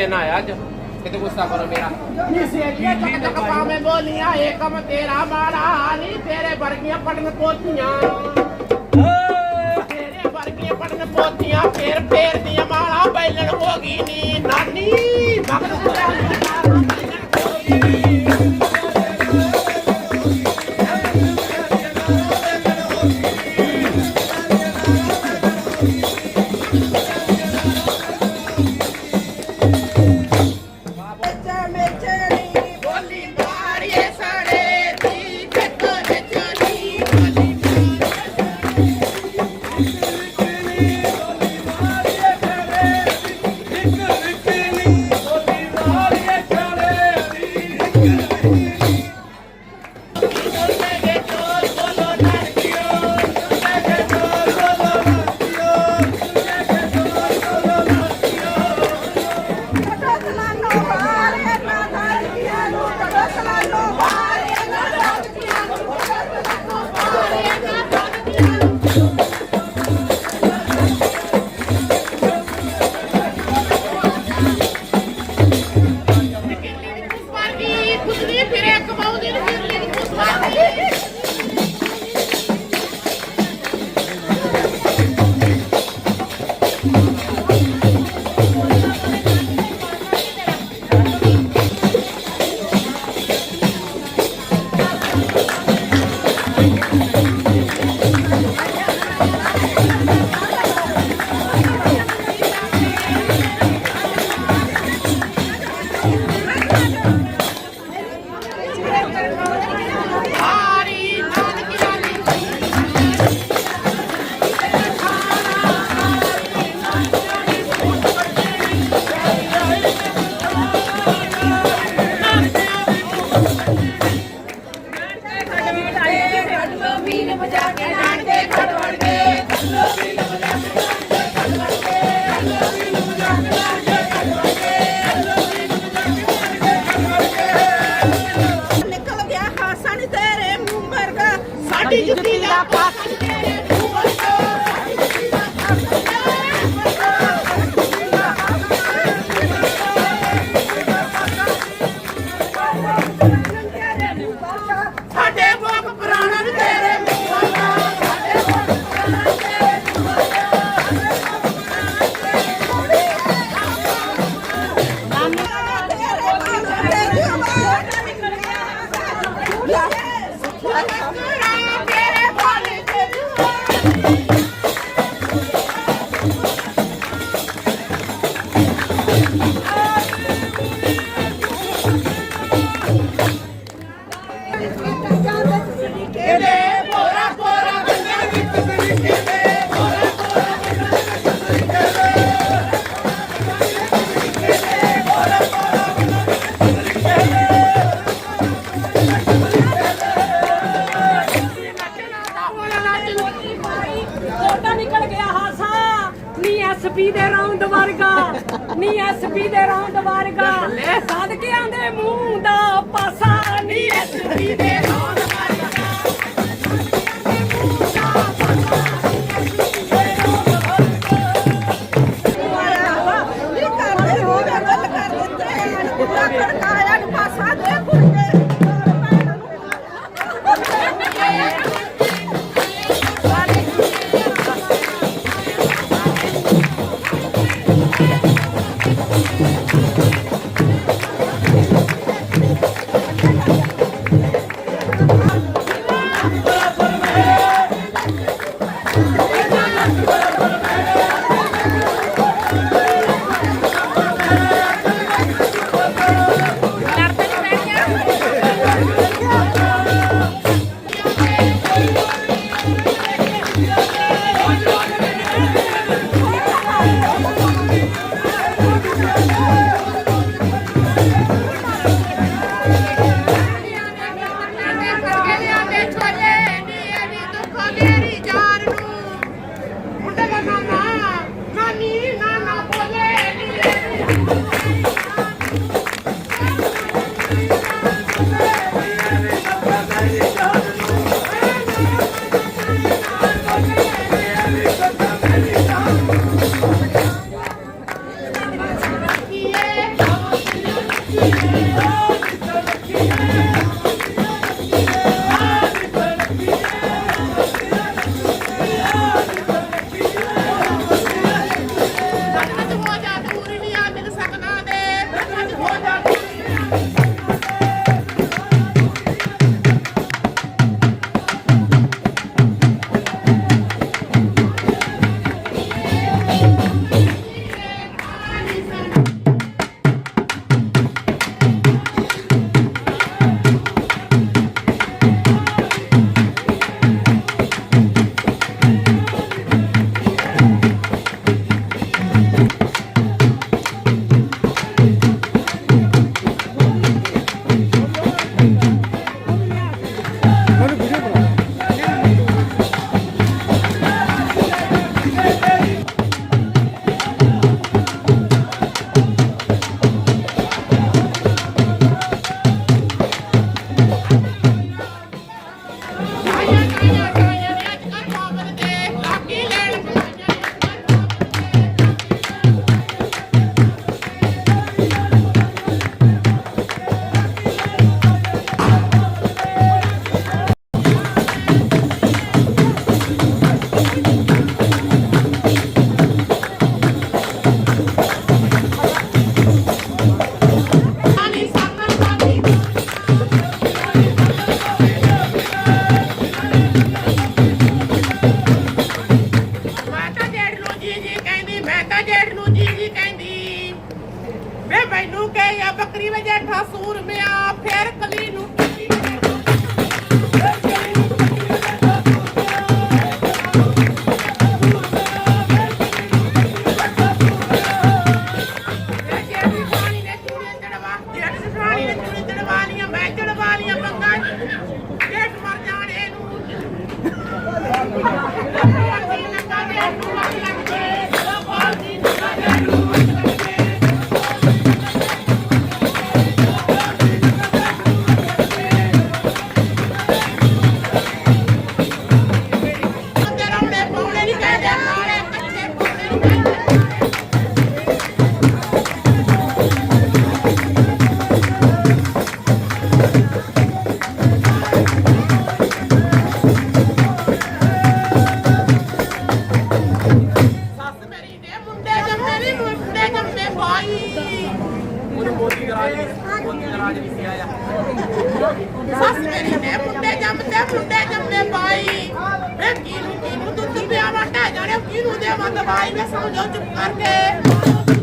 ਦਿਨ ਆਇਆ ਅੱਜ? ਕਿਤੇ ਗੁੱਸਾ ਕਰੋ ਮੇਰਾ। ਇਹ ਤੱਕ ਤੱਕ ਪਾਵੇਂ ਬੋਲੀਆਂ ਇਹ ਕੰਮ ਤੇਰਾ ਮਾੜਾ ਨਹੀਂ ਤੇਰੇ ਵਰਗੀਆਂ ਪੜਨ ਪੋਤੀਆਂ ਤੇਰੇ ਵਰਗੀਆਂ ਪੜਨ ਪੋਤੀਆਂ ਫੇਰ ਫੇਰ ਦੀਆਂ ਮਾਲਾ ਬੈਲਣ ਹੋ ਗਈ ਨੀ। ਨਾਨੀ ਮਗਰ ਬੈਲਣ ਸੱਸ ਮੇਰੀ ਨੇ ਮੁੰਡੇ ਜੰਮਦੇ ਮੁੰਡੇ ਜੰਮਦੇ ਬਾਈ। ਵੇ ਕਿਨੂੰ ਕਿਨੂੰ ਦੁੱਧ ਪਿਆਵਾ ਟਾ ਜਾਣੇ ਕਿਨੂੰ ਦੇਵਾਂ ਦਵਾਈ? ਵੇ ਸਮਝੋ ਚੁੱਪ ਕਰਕੇ।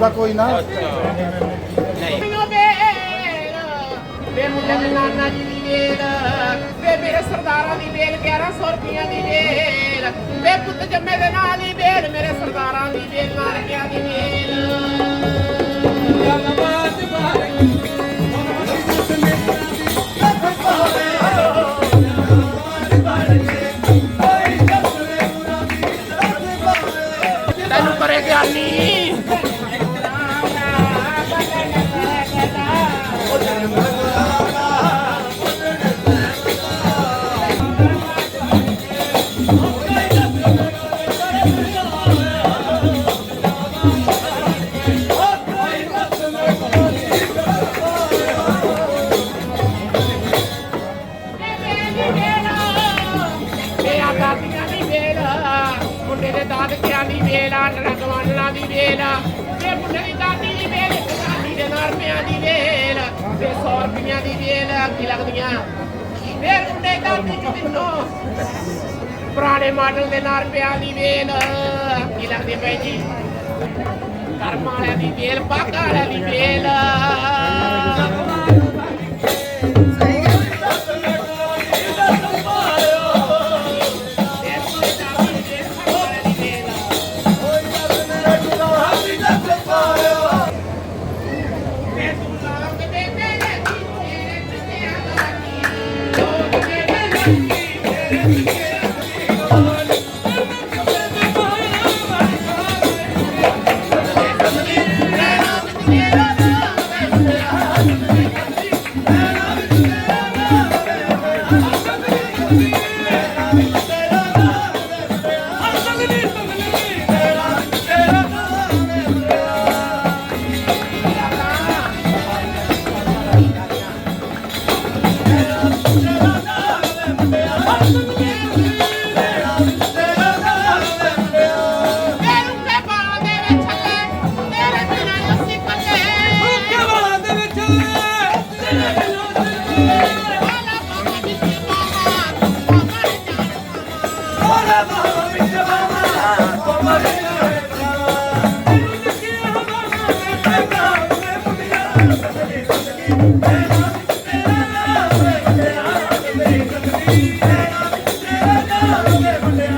ਦਾ ਕੋਈ ਨਾ। ਨਹੀਂ ਵੇ ਮੁੰਡੇ ਦੇ ਨਾਨਾ ਜੀ ਦੀ ਵੇਲ ਵੇ ਮੇਰੇ ਸਰਦਾਰਾਂ ਦੀ ਵੇਲ 1100 ਰੁਪਈਆ ਦੀ ਵੇਲ ਵੇ ਪੁੱਤ ਜੰਮੇ ਦੇ ਨਾਲ ਦੀ ਵੇਲ ਮੇਰੇ ਸਰਦਾਰਾਂ ਦੀ ਵੇਲ ਨਾਰਕਿਆਂ ਦੀ ਵੇਲ ਤੈਨੂੰ ਪੁਰਾਣੇ ਮਾਡਲ ਦੇ ਨਾਲ ਰੁਪਿਆਂ ਦੀ ਵੇਲ। ਕੀ ਲੱਗਦੀ ਪਈ ਜੀ? ਕਰਮ ਵਾਲਿਆਂ ਦੀ ਵੇਲ ਬਾਗਾ ਵਾਲਿਆਂ ਦੀ ਵੇਲ। 嗯 கொண்டே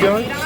going?